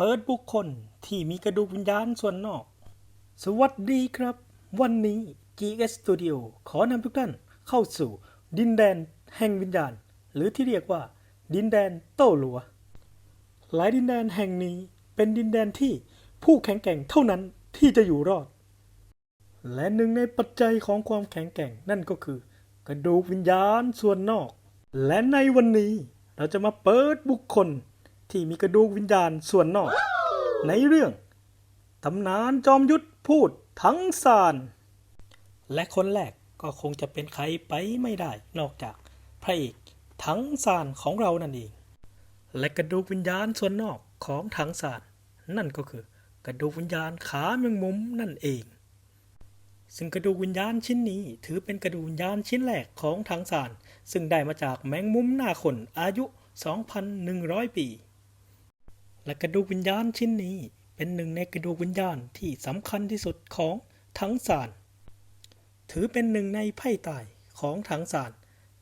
เปิดบุคคลที่มีกระดูกวิญญาณส่วนนอก สวัสดีครับ วันนี้ GS Studio ขอนำทุกท่านเข้าสู่ ดินแดนแห่งวิญญาณ หรือที่เรียกว่า ดินแดนโต้หลัว หลายดินแดนแห่งนี้เป็นดินแดนที่ผู้แข็งแกร่งเท่านั้นที่จะอยู่รอด และหนึ่งในปัจจัยของความแข็งแกร่งนั่นก็คือ กระดูกวิญญาณส่วนนอก และในวันนี้เราจะมาเปิดบุคคล ที่มีกระดูกวิญญาณส่วนนอก ในเรื่องตำนานจอมยุทธพูดทั้งสาร และคนแรกก็คงจะเป็นใครไปไม่ได้ นอกจากพระเอกทั้งสารของเรานั่นเอง และกระดูกวิญญาณส่วนนอกของถังสารนั่นก็คือกระดูกวิญญาณขาแมงมุมนั่นเอง ซึ่งกระดูกวิญญาณชิ้นนี้ ถือเป็นกระดูกวิญญาณชิ้นแรกของถังสาร ซึ่งได้มาจากแมงมุมหน้าคนอายุ 2,100 ปี และกระดูกวิญญาณชิ้นนี้เป็นหนึ่งในกระดูกวิญญาณที่สำคัญที่สุดของถังสาร ถือเป็นหนึ่งในไพ่ตายของถังสาร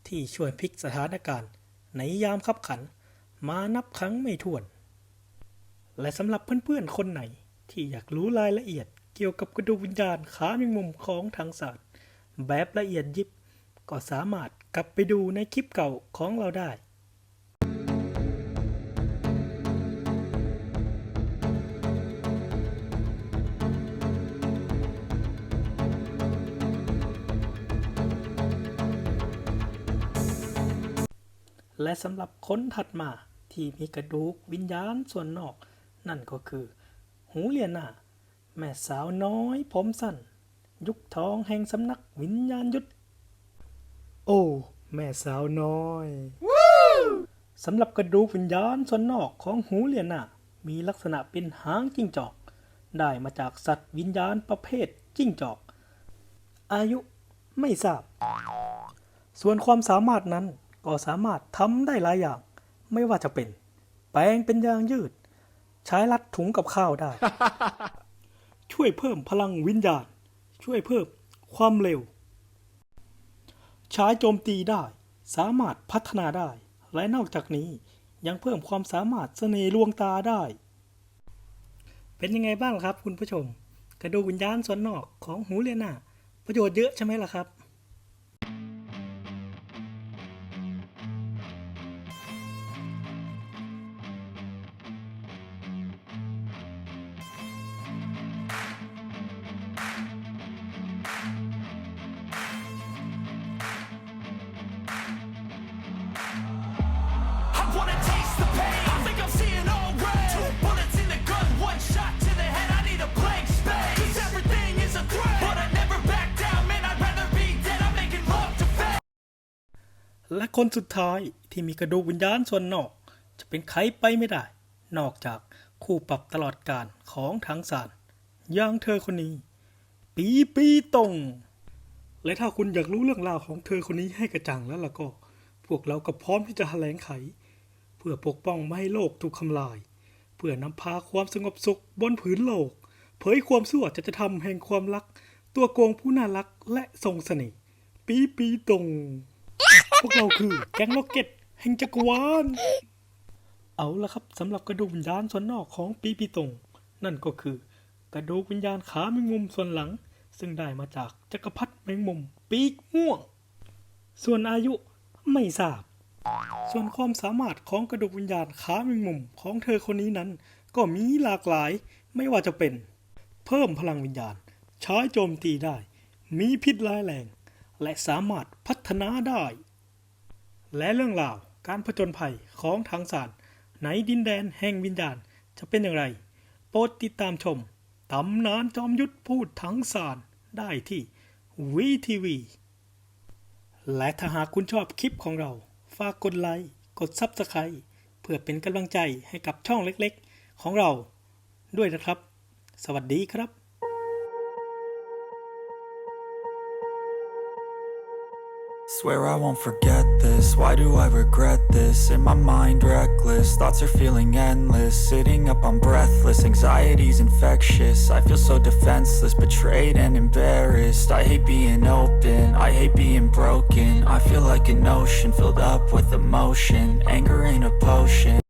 ที่ช่วยพลิกสถานการณ์ ในยามขับขันมานับครั้งไม่ถ้วน และสำหรับเพื่อนๆคนไหนที่อยากรู้รายละเอียดเกี่ยวกับกระดูกวิญญาณขาแมงมุมของทางศาสตร์แบบละเอียดยิบก็สามารถกลับไปดูในคลิปเก่าของเราได้ และสำหรับคนถัดมาที่มีกระดูกวิญญาณส่วนนอก นั่นก็คือ หูเลียนาแม่สาวน้อยผมสั้น ยุคทองแห่งสำนักวิญญาณยุทธโอ้ แม่สาวน้อยสำหรับกระดูกวิญญาณส่วนนอกของหูเลียนามีลักษณะเป็นหางจิ้งจอก ได้มาจากสัตว์วิญญาณประเภทจิ้งจอก อายุไม่ทราบ ส่วนความสามารถนั้น ก็สามารถทำได้หลายอย่าง ไม่ว่าจะเป็น แปลงเป็นยางยืด ใช้รัดถุงกับข้าวได้ ช่วยเพิ่มพลังวิญญาณ ช่วยเพิ่มความเร็ว ใช้โจมตีได้ สามารถพัฒนาได้ และนอกจากนี้ยังเพิ่มความสามารถเสน่ห์ลวงตาได้ เป็นยังไงบ้างครับคุณผู้ชม กระดูกวิญญาณส่วนนอกของหูเลียนาประโยชน์เยอะใช่ไหมล่ะครับ และคนสุดท้ายที่มีกระดูกวิญญาณส่วนนอก จะเป็นใครไปไม่ได้ นอกจากคู่ปรับตลอดการของทางสารอย่างเธอคนนี้ ปีปีตรงและถ้าคุณอยากรู้เรื่องราวของเธอคนนี้ให้กระจ่างแล้วล่ะก็ พวกเราก็พร้อมที่จะแถลงไข เพื่อปกป้องไม่ให้โลกถูกทำลาย เพื่อนำพาความสงบสุขบนผืนโลก เผยความสั่วจะจะทำแห่งความรัก ตัวโกงผู้น่ารักและทรงเสน่ห์ปีปีตรง พวกเราคือแก๊งล็อกเก็ตแห่งจักรวาล เอาละครับสำหรับกระดูกวิญญาณส่วนนอกของปีปีตงนั่นก็คือกระดูกวิญญาณขาแมงมุมส่วนหลัง ซึ่งได้มาจากจักรพรรดิแมงมุม ปีกม่วง ส่วนอายุไม่ทราบ ส่วนความสามารถของกระดูกวิญญาณขาแมงมุมของเธอคนนี้นั้น ก็มีหลากหลายไม่ว่าจะเป็น เพิ่มพลังวิญญาณ ใช้โจมตีได้ มีพิษร้ายแรง และสามารถพัฒนาได้ และเรื่องราวการผจญภัยของทางสารในดินแดนแห่งวิญญาณจะเป็นอย่างไร โปรดติดตามชมตำนานจอมยุทธพูดทั้งสารได้ที่วีทีวีและถ้าหากคุณชอบคลิปของเรา ฝากกดไลค์กดซับสไคร b ์เพื่อเป็นกำลังใจให้กับช่องเล็กๆ ของเราด้วยนะครับ สวัสดีครับ Swear I won't forget this. Why do I regret this? In my mind, reckless. Thoughts are feeling endless. Sitting up, I'm breathless. Anxiety's infectious. I feel so defenseless, betrayed and embarrassed. I hate being open. I hate being broken. I feel like an ocean filled up with emotion. Anger ain't a potion.